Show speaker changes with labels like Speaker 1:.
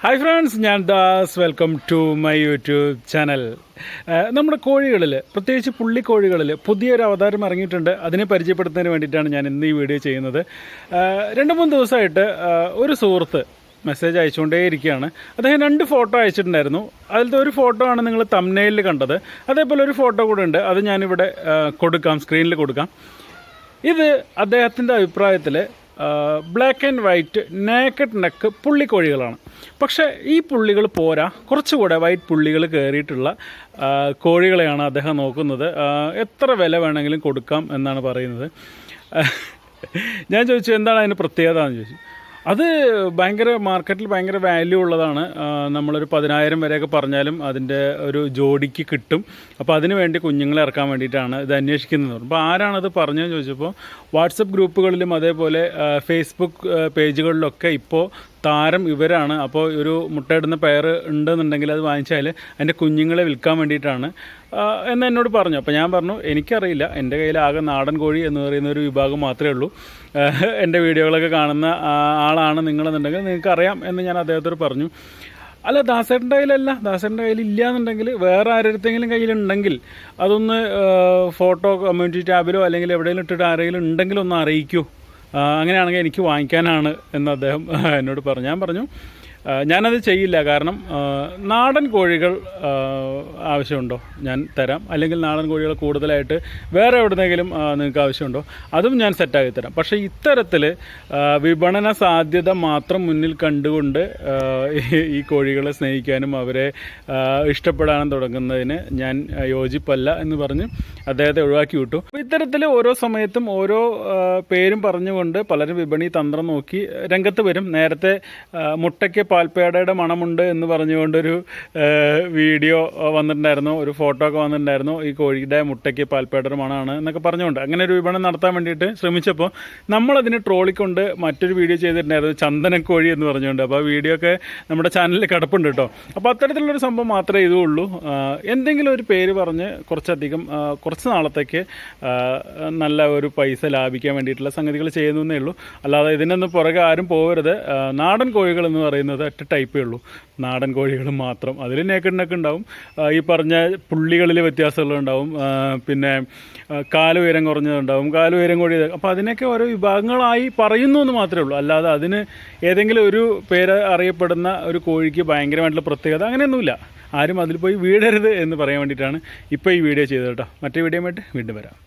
Speaker 1: Hi friends ഞാൻ Das. Welcome to my YouTube channel നമ്മുടെ കോഴികളിൽ പ്രത്യേകിച്ച് പുള്ളിക്കോഴികളിൽ പുതിയൊരു അവതാരം ഇറങ്ങിയിട്ടുണ്ട്. അതിനെ പരിചയപ്പെടുത്തുന്നതിന് വേണ്ടിയിട്ടാണ് ഞാൻ ഇന്ന് ഈ വീഡിയോ ചെയ്യുന്നത്. രണ്ട് മൂന്ന് ദിവസമായിട്ട് ഒരു സുഹൃത്ത് മെസ്സേജ് അയച്ചുകൊണ്ടേയിരിക്കുകയാണ് അദ്ദേഹം രണ്ട് ഫോട്ടോ അയച്ചിട്ടുണ്ടായിരുന്നു. അതിലത്തെ ഒരു ഫോട്ടോ ആണ് നിങ്ങൾ തമ്നയിൽ കണ്ടത്. അതേപോലെ ഒരു ഫോട്ടോ കൂടെ ഉണ്ട്. അത് ഞാനിവിടെ ആ, കൊടുക്കാം. സ്ക്രീനിൽ കൊടുക്കാം. ഇത് അദ്ദേഹത്തിന്റെ അഭിപ്രായത്തിൽ black and white naked neck പുള്ളിക്കോഴികളാണ്. പക്ഷേ ഈ പുള്ളികൾ പോരാ. കുറച്ചുകൂടെ വൈറ്റ് പുള്ളികൾ കയറിയിട്ടുള്ള കോഴികളെയാണ് അദ്ദേഹം നോക്കുന്നത്. എത്ര വില വേണമെങ്കിലും കൊടുക്കാം എന്നാണ് പറയുന്നത്. ഞാൻ ചോദിച്ചു എന്താണ് അതിന് പ്രത്യേകത എന്ന് ചോദിച്ചു. അത് ഭയങ്കര മാർക്കറ്റിൽ ഭയങ്കര വാല്യൂ ഉള്ളതാണ്. നമ്മളൊരു പതിനായിരം വരെയൊക്കെ പറഞ്ഞാലും അതിന്റെ ഒരു ജോഡിക്ക് കിട്ടും. അപ്പോൾ അതിന് വേണ്ടി കുഞ്ഞുങ്ങളെ ഇറക്കാൻ വേണ്ടിയിട്ടാണ് ഇത് അന്വേഷിക്കുന്നത്. അപ്പോൾ ആരാണത് പറഞ്ഞതെന്ന് ചോദിച്ചപ്പോൾ വാട്സപ്പ് ഗ്രൂപ്പുകളിലും അതേപോലെ ഫേസ്ബുക്ക് പേജുകളിലൊക്കെ ഇപ്പോൾ താരം ഇവരാണ്. അപ്പോൾ ഒരു മുട്ടയിടുന്ന പെയർ ഉണ്ടെന്നുണ്ടെങ്കിൽ അത് വാങ്ങിച്ചാൽ അതിന്റെ കുഞ്ഞുങ്ങളെ വിൽക്കാൻ വേണ്ടിയിട്ടാണ്. എന്ന് എന്നോട് പറഞ്ഞു. അപ്പോൾ ഞാൻ പറഞ്ഞു എനിക്കറിയില്ല. എന്റെ കയ്യിൽ ആകെ നാടൻ കോഴി എന്ന് പറയുന്ന ഒരു വിഭാഗം മാത്രമേ ഉള്ളൂ. എന്റെ വീഡിയോകളൊക്കെ കാണുന്ന ആളാണ് നിങ്ങളെന്നുണ്ടെങ്കിൽ നിങ്ങൾക്കറിയാം എന്ന് ഞാൻ അദ്ദേഹത്തോട് പറഞ്ഞു. അല്ല ദാസേട്ടന്റെ കയ്യിലല്ല. ദാസേട്ടന്റെ കയ്യിൽ ഇല്ല എന്നുണ്ടെങ്കിൽ വേറെ ആരുടെങ്കിലും കയ്യിലുണ്ടെങ്കിൽ അതൊന്ന് ഫോട്ടോ കമ്മ്യൂണിറ്റി ടാബിലോ അല്ലെങ്കിൽ എവിടെയെങ്കിലും ഇട്ടിട്ട് ആരെങ്കിലും ഉണ്ടെങ്കിൽ ഒന്ന് അറിയിക്കൂ. അങ്ങനെയാണെങ്കിൽ എനിക്ക് വാങ്ങിക്കാനാണ് എന്ന് അദ്ദേഹം എന്നോട് പറഞ്ഞു. ഞാൻ പറഞ്ഞു ഞാനത് ചെയ്യില്ല. കാരണം നാടൻ കോഴികൾ ആവശ്യമുണ്ടോ? ഞാൻ തരാം. അല്ലെങ്കിൽ നാടൻ കോഴികൾ കൂടുതലായിട്ട് വേറെ എവിടുന്നെങ്കിലും നിങ്ങൾക്ക് ആവശ്യമുണ്ടോ? അതും ഞാൻ സെറ്റാക്കി തരാം. പക്ഷേ ഇത്തരത്തിൽ വിപണന സാധ്യത മാത്രം മുന്നിൽ കണ്ടുകൊണ്ട് ഈ- കോഴികളെ സ്നേഹിക്കാനും അവരെ ഇഷ്ടപ്പെടാനും തുടങ്ങുന്നതിന് ഞാൻ യോജിപ്പല്ല എന്ന് പറഞ്ഞ് അദ്ദേഹത്തെ ഒഴിവാക്കി വിട്ടു. ഇത്തരത്തിൽ ഓരോ സമയത്തും ഓരോ പേരും പറഞ്ഞുകൊണ്ട് പലരും വിപണി തന്ത്രം നോക്കി രംഗത്ത് വരും. നേരത്തെ മുട്ടയ്ക്ക് പാൽപ്പേടയുടെ മണമുണ്ട് എന്ന് പറഞ്ഞുകൊണ്ടൊരു വീഡിയോ വന്നിട്ടുണ്ടായിരുന്നു. ഒരു ഫോട്ടോ ഒക്കെ വന്നിട്ടുണ്ടായിരുന്നു. ഈ കോഴിയുടെ മുട്ടയ്ക്ക് പാൽപ്പേടയുടെ മണമാണ് എന്നൊക്കെ പറഞ്ഞുകൊണ്ട്. അങ്ങനെ ഒരു വിപണനം നടത്താൻ വേണ്ടിയിട്ട് ശ്രമിച്ചപ്പോൾ നമ്മളതിനെ ട്രോളിക്കൊണ്ട് മറ്റൊരു വീഡിയോ ചെയ്തിട്ടുണ്ടായിരുന്നു ചന്ദനക്കോഴി എന്ന് പറഞ്ഞുകൊണ്ട്. അപ്പോൾ ആ വീഡിയോ ഒക്കെ നമ്മുടെ ചാനലിൽ കിടപ്പുണ്ട് കേട്ടോ. അപ്പോൾ അത്തരത്തിലുള്ളൊരു സംഭവം മാത്രമേ ഇതുള്ളൂ. എന്തെങ്കിലും ഒരു പേര് പറഞ്ഞ് കുറച്ചധികം കുറച്ച് നാളത്തേക്ക് നല്ല ഒരു പൈസ ലാഭിക്കാൻ വേണ്ടിയിട്ടുള്ള സംഗതികൾ ചെയ്യുന്നേ ഉള്ളൂ. അല്ലാതെ ഇതിനൊന്നും പുറകെ ആരും പോകരുത്. നാടൻ കോഴികൾ എന്ന് പറയുന്നത് ഒറ്റ ടൈപ്പേ ഉള്ളൂ. നാടൻ കോഴികൾ മാത്രം. അതിൽ നേക്കിടിനൊക്കെ ഉണ്ടാവും. ഈ പറഞ്ഞ പുള്ളികളിൽ വ്യത്യാസങ്ങളുണ്ടാവും പിന്നെ കാലുയരം കുറഞ്ഞതുണ്ടാവും കാലുയരം കൂടിയത്. അപ്പോൾ അതിനൊക്കെ ഓരോ വിഭാഗങ്ങളായി പറയുന്നു എന്ന് മാത്രമേ ഉള്ളൂ. അല്ലാതെ അതിന് ഏതെങ്കിലും ഒരു പേര് അറിയപ്പെടുന്ന ഒരു കോഴിക്ക് ഭയങ്കരമായിട്ടുള്ള പ്രത്യേകത അങ്ങനെയൊന്നുമില്ല. ആരും അതിൽ പോയി വീടരുത് എന്ന് പറയാൻ വേണ്ടിയിട്ടാണ് ഇപ്പോൾ ഈ വീഡിയോ ചെയ്തത് കേട്ടോ. മറ്റേ വീഡിയോ വീണ്ടും വരാം.